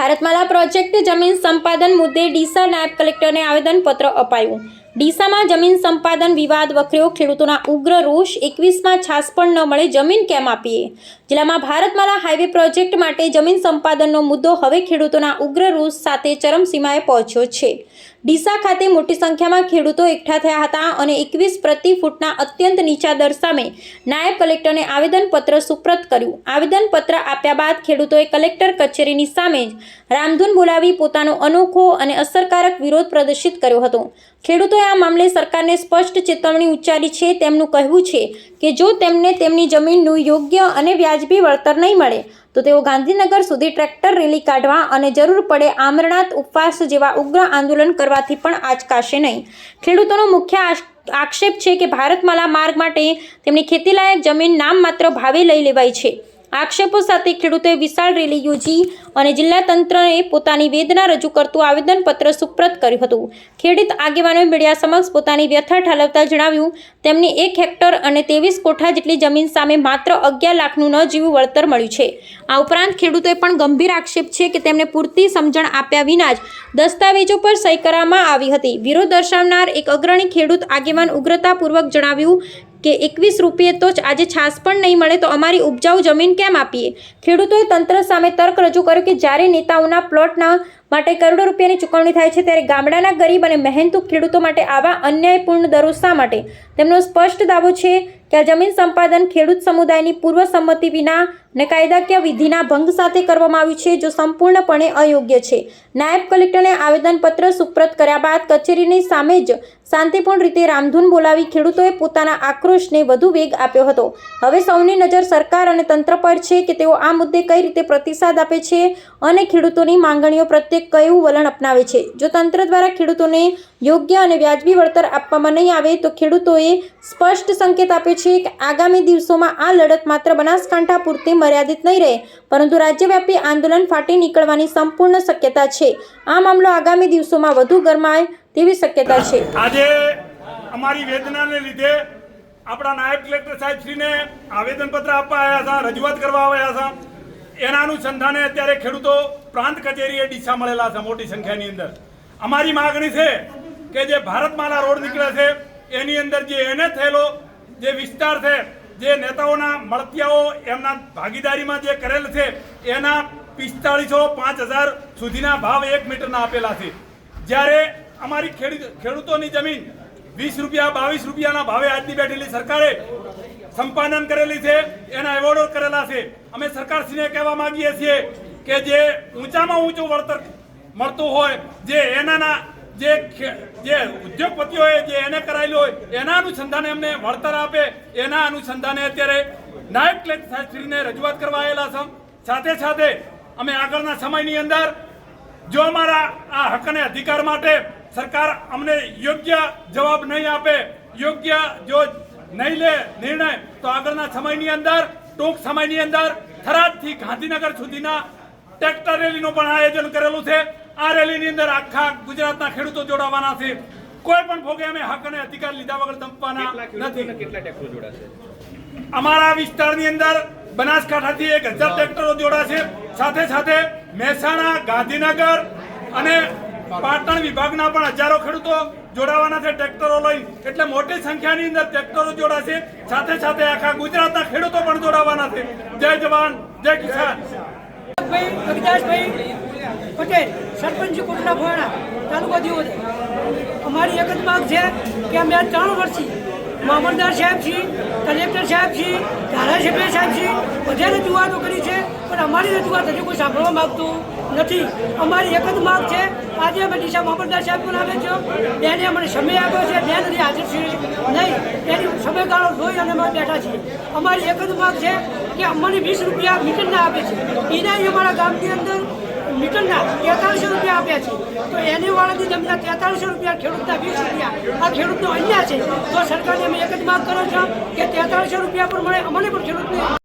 Bharatmala project જમીન સંપાદન મુદ્દે ડીસા નાયબ કલેક્ટરને આવેદનપત્ર અપાયું. ડીસામાં જમીન સંપાદન વિવાદ વકર્યો. ખેડૂતોના ઉગ્ર રોષ એકવીસમાં છાસ પણ ન મળે. જમીન કેમ આપીએ? જિલ્લામાં ભારતમાલા હાઈવે પ્રોજેક્ટ માટે જમીન સંપાદનનો મુદ્દો હવે ખેડૂતોના ઉગ્ર રોષ સાથે ચરમસીમાએ પહોંચ્યો છે. ડીસા ખાતે મોટી સંખ્યામાં ખેડૂતો એકઠા થયા હતા અને એકવીસ પ્રતિ ફૂટના અત્યંત નીચા દર સામે નાયબ કલેક્ટરને આવેદનપત્ર સુપ્રત કર્યું. આવેદનપત્ર આપ્યા બાદ ખેડૂતોએ કલેક્ટર કચેરીની સામે જ રામધૂન બોલાવી પોતાનો અનોખો અને અસરકારક વિરોધ પ્રદર્શિત કર્યો હતો. ખેડૂતોએ આ મામલે સરકારને સ્પષ્ટ ચેતવણી ઉચ્ચારી છે. તેમનું કહેવું છે કે જો તેમને તેમની જમીનનું યોગ્ય અને વ્યાજબી વળતર નહીં મળે, તો તેઓ ગાંધીનગર સુધી ટ્રેક્ટર રેલી કાઢવા અને જરૂર પડે આમરણાથ ઉપવાસ જેવા ઉગ્ર આંદોલન કરવાથી પણ આચકાશે નહીં. ખેડૂતોનો મુખ્ય આક્ષેપ છે કે ભારતમાલા માર્ગ માટે તેમની ખેતીલાયક જમીન નામ માત્ર ભાવે લઈ લેવાય છે. આક્ષેપો સાથે ખેડૂતોએ વિશાળ રેલી યોજી અને જિલ્લા તંત્રને પોતાની વેદના રજૂ કરતું આવેદનપત્ર સુપ્રત કર્યું હતું. ખેડૂત આગેવાનોએ મીડિયા સમક્ષ પોતાની વ્યથા ઠાલવતા જણાવ્યું, તેમની એક હેક્ટર અને ત્રેવીસ કોઠા જેટલી જમીન સામે માત્ર અગિયાર લાખનું ન જીવું વળતર મળ્યું છે. આ ઉપરાંત ખેડૂતોએ પણ ગંભીર આક્ષેપ છે કે તેમને પૂરતી સમજણ આપ્યા વિના જ દસ્તાવેજો પર સહી કરવામાં આવી હતી. વિરોધ દર્શાવનાર એક અગ્રણી ખેડૂત આગેવાન ઉગ્રતાપૂર્વક જણાવ્યું કે એકવીસ રૂપિયે તો જ આજે છાસ પણ નહીં મળે તો અમારી ઉપજાઉ જમીન કેમ આપીએ? ખેડૂતોએ તંત્ર સામે તર્ક રજૂ કર્યો કે જ્યારે નેતાઓના પ્લોટના માટે કરોડો રૂપિયાની ચૂકવણી થાય છે ત્યારે ગામડાના ગરીબ અને મહેનતુ ખેડૂતો માટે આવા અન્યાયપૂર્ણ દરો શા માટે? તેમનો સ્પષ્ટ દાવો છે કે આ જમીન સંપાદન ખેડૂત સમુદાયની પૂર્વ સંમતિ વિના અને કાયદાકીય વિધિના ભંગ સાથે કરવામાં આવ્યું છે, જો સંપૂર્ણપણે અયોગ્ય છે. નાયબ કલેક્ટરને આવેદનપત્ર સુપ્રત કર્યા બાદ કચેરીની સામે જ શાંતિપૂર્ણ રીતે રામધૂન બોલાવી ખેડૂતોએ પોતાના આક્રોશને વધુ વેગ આપ્યો હતો. હવે સૌની નજર સરકાર અને તંત્ર પર છે કે તેઓ આ મુદ્દે કઈ રીતે પ્રતિસાદ આપે છે અને ખેડૂતોની માંગણીઓ પ્રત્યે કયું વલણ અપનાવે છે? જો તંત્ર દ્વારા ખેડૂતોને યોગ્ય અને વ્યાજબી વળતર આપવામાં નહીં આવે, તો ખેડૂતોએ સ્પષ્ટ સંકેત આપ્યો છે કે આગામી દિવસોમાં આ લડત માત્ર બનાસકાંઠા પૂરતી મર્યાદિત નહીં રહે, પરંતુ રાજ્યવ્યાપી આંદોલન ફાટી નીકળવાની સંપૂર્ણ શક્યતા છે. આ મામલો આગામી દિવસોમાં વધુ ગરમાય તેવી શક્યતા છે. આજે અમારી વેદનાને લીધે આપણા નાયબ કલેક્ટર સાહેબ શ્રીને આવેદનપત્ર આપવા આવ્યા હતા, રજૂઆત કરવા આવ્યા હતા. એના અનુસંધાને અત્યારે ખેડૂતો પ્રાંત કચેરીએ ડીસા મળેલા છે મોટી સંખ્યાની અંદર. અમારી માગણી છે કે જે ભારતમાલા રોડ નીકળે છે, એની અંદર જે એને થયેલો જે વિસ્તાર છે, જે નેતાઓના મળતિયાઓ એમના ભાગીદારીમાં જે કરેલ છે, એના પિસ્તાળીસો પાંચ હજાર સુધીના ભાવ એક મીટરના આપેલા છે. જ્યારે અમારી ખેડૂતોની જમીન વીસ રૂપિયા, બાવીસ રૂપિયાના ભાવે આજની બેઠેલી સરકારે સંપાદન કરેલી છે, એના એવોર્ડો કરેલા છે. અમે સરકારશ્રીને કહેવા માંગીએ છીએ કે જે ઊંચામાં ઊંચું વળતર મળતું હોય, જે એનાના જે જે ઉદ્યોગપતિઓએ જે એને કરાયેલું હોય, એના અનુસંધાને અમને વળતર આપે. એના અનુસંધાને અત્યારે નાયબ કલેક્ટર સાહેબશ્રીને રજૂઆત કરવા આવેલા છે. સાથે સાથે અમે આગળના સમયની અંદર જો અમારા આ હક અને અધિકાર માટે સરકાર અમને યોગ્ય જવાબ નહીં આપે યોગ્ય જો નહીં લે નિર્ણય તો આગળના સમયની અંદર ટૂંક સમયની અંદર થરાદથી ગાંધીનગર સુધીના ટ્રેક્ટર રેલીનું પણ આયોજન કરેલું છે. આ રેલીની અંદર આખા ગુજરાતના ખેડૂતો જોડાવાના છે. કોઈ પણ ભોગે અમે હક અને અધિકાર લીધા વગર દંપવાના નથી. કેટલા ટ્રેક્ટરો જોડાશે? અમારા વિસ્તારની અંદર બનાસકાંઠાથી એક હજાર ટ્રેક્ટરો જોડાશે. સાથે સાથે મહેસાણા ગાંધીનગર અને પાટણ વિભાગના પણ હજારો ખેડૂતો જોડાવાના છે, ટ્રેક્ટરો લઈ. એટલે મોટી સંખ્યાની અંદર ટ્રેક્ટરો જોડાશે. સાથે સાથે આખા ગુજરાતના ખેડૂતો પણ જોડાવાના છે. જય જવાન, જય કિસાન. ભાઈ કવિદાસભાઈ પટેલ, સરપંચ કોટડા ફોણા તાલુકો દિયોદર અમારી એક જ માંગ છે કે અમે આ ત્રણ વર્ષથી મામલદાર સાહેબ છીએ, કલેક્ટર સાહેબ છીએ, ધારાસભ્ય સાહેબ છીએ બધે રજૂઆતો કરી છે. પણ અમારી રજૂઆત હજુ કોઈ સાંભળવા માંગતું નથી. અમારી એક જ માંગ છે, આજે અમે ડીસા મામલદાર સાહેબ પણ આવે છે. બેને અમને સમય આપ્યો છે, બેન નથી હાજર છે નહીં. એની સમયગાળો જોઈ અને અમે બેઠા છીએ. અમારી એક જ માંગ છે કે અમને વીસ રૂપિયા મીટરના આપે છે. એના અમારા ગામની અંદર મીટરના તેતાલીસો રૂપિયા આપ્યા છે. તો એની વાળાની જમીનના તેતાલીસો રૂપિયા ખેડૂતના વીસ રૂપિયા. આ ખેડૂતનો અન્યાય છે. તો સરકારને અમે એક જ માંગ કરો છો કે તેતાલીસો રૂપિયા પણ મળે, અમને પણ ખેડૂતને